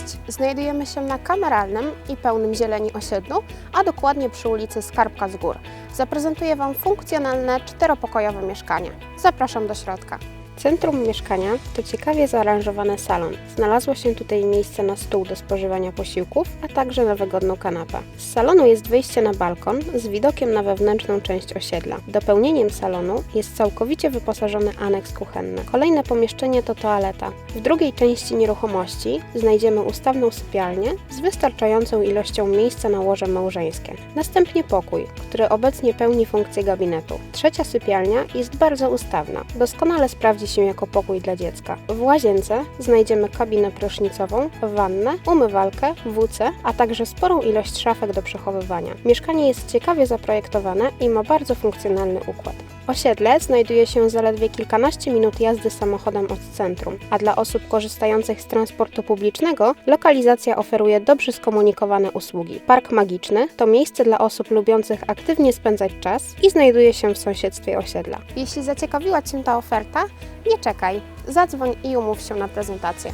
Cześć! Znajdujemy się na kameralnym i pełnym zieleni osiedlu, a dokładnie przy ulicy Skarbka z Gór. Zaprezentuję Wam funkcjonalne czteropokojowe mieszkanie. Zapraszam do środka. Centrum mieszkania to ciekawie zaaranżowany salon. Znalazło się tutaj miejsce na stół do spożywania posiłków, a także na wygodną kanapę. Z salonu jest wyjście na balkon z widokiem na wewnętrzną część osiedla. Dopełnieniem salonu jest całkowicie wyposażony aneks kuchenny. Kolejne pomieszczenie to toaleta. W drugiej części nieruchomości znajdziemy ustawną sypialnię z wystarczającą ilością miejsca na łoże małżeńskie. Następnie pokój, który obecnie pełni funkcję gabinetu. Trzecia sypialnia jest bardzo ustawna. Doskonale sprawdzi się jako pokój dla dziecka. W łazience znajdziemy kabinę prysznicową, wannę, umywalkę, WC, a także sporą ilość szafek do przechowywania. Mieszkanie jest ciekawie zaprojektowane i ma bardzo funkcjonalny układ. Osiedle znajduje się zaledwie kilkanaście minut jazdy samochodem od centrum, a dla osób korzystających z transportu publicznego lokalizacja oferuje dobrze skomunikowane usługi. Park Magiczny to miejsce dla osób lubiących aktywnie spędzać czas i znajduje się w sąsiedztwie osiedla. Jeśli zaciekawiła Cię ta oferta, nie czekaj, zadzwoń i umów się na prezentację.